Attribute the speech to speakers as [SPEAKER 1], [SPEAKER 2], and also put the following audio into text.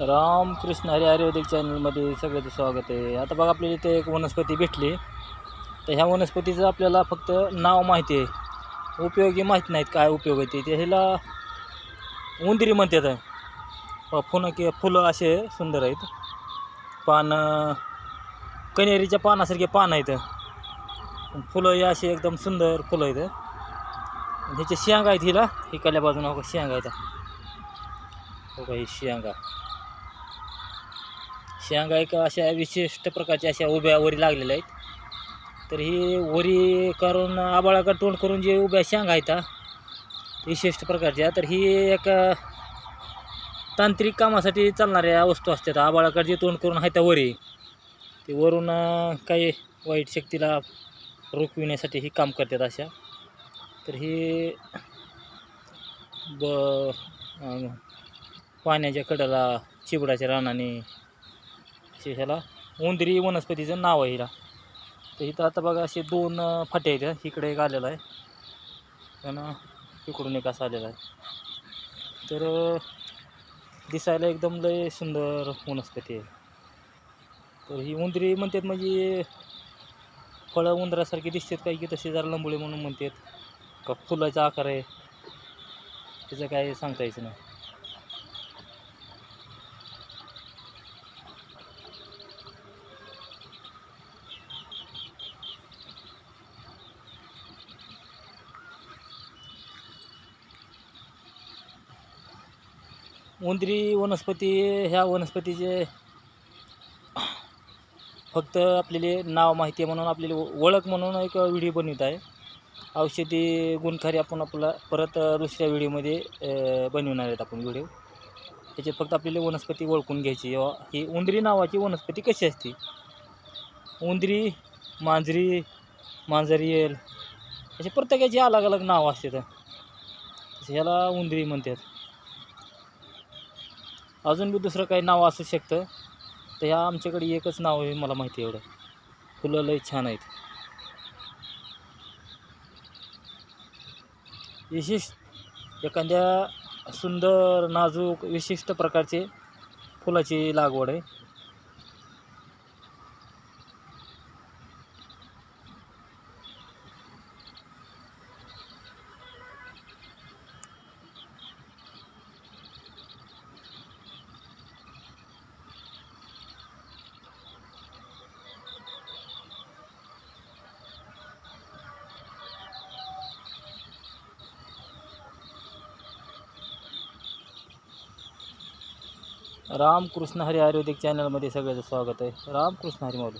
[SPEAKER 1] रामकृष्ण हरी आयुर्वेदिक चॅनलमध्ये सगळ्याचं स्वागत आहे. आता बघा आपल्याला इथे एक वनस्पती भेटली. तर ह्या वनस्पतीचं आपल्याला फक्त नाव माहिती आहे. उपयोगी माहीत नाहीत काय उपयोग आहे ते. ह्याला उंदिरी म्हणतात. फुलं की फुलं असे सुंदर आहेत. पानं कनेरीच्या पानासारखे पान आहेत. फुलं हे असे एकदम सुंदर फुलं आहेत. ह्याचे शेंगा आहेत हिला. इकडल्या बाजूला हो का शेंगा आहेत. हो का ही शेंगा. शेंगा एक अशा विशिष्ट प्रकारच्या अशा उभ्या वरी लागलेल्या आहेत. तर ही वरी करून आबाळाकडे तोंड करून जे उभ्या शेंगा आहेत विशिष्ट प्रकारच्या तर ही एक तांत्रिक कामासाठी चालणाऱ्या वस्तू असतात. आबाळाकडे जे तोंड करून आहेत त्या वरी. ते वरून काही वाईट शक्तीला रोखविण्यासाठी ही काम करतात अशा. तर ही ब पाण्याच्या कडेला चिबडाच्या रानाने ह्याला. उंदरी वनस्पतीचं नाव आहे हिला. तर इथं आता बघा असे दोन अं, फाटे आहेत इकडे एक आलेला आहे. आणि इकडून एक असा आलेला आहे. तर दिसायला एकदम लय सुंदर वनस्पती आहे. तर ही उंदरी म्हणतात म्हणजे फळं उंदरासारखी दिसतात काही की तसे जरा लंबुळे म्हणून म्हणतात. का फुलाचा आकार आहे. त्याचं काय सांगता यायचं नाही. उंदरी वनस्पती ह्या वनस्पतीचे फक्त आपल्याला नाव माहिती आहे म्हणून आपल्याला ओळख म्हणून एक व्हिडिओ बनवित आहे. औषधी गुणकारी आपण आपला परत दुसऱ्या व्हिडिओमध्ये बनविणार आहेत आपण व्हिडिओ. त्याच्यात फक्त आपल्याला वनस्पती ओळखून घ्यायची किंवा ही उंदरी नावाची वनस्पती कशी असते? उंदरी मांजरी मांजरियल असे प्रत्येकाचे अलग अलग नाव असतात. ह्याला उंदरी म्हणतात. अजून बी दुसरं काही नाव असू शकतं. तर ह्या आमच्याकडे एकच नाव आहे मला माहिती आहे एवढं. फुलं लई छान आहेत. विशिष्ट एखाद्या सुंदर नाजूक विशिष्ट प्रकारचे फुलाची लागवड आहे. रामकृष्ण हरी आयुर्वेदिक चॅनलमध्ये सगळ्याचं स्वागत आहे. रामकृष्ण हरी माऊली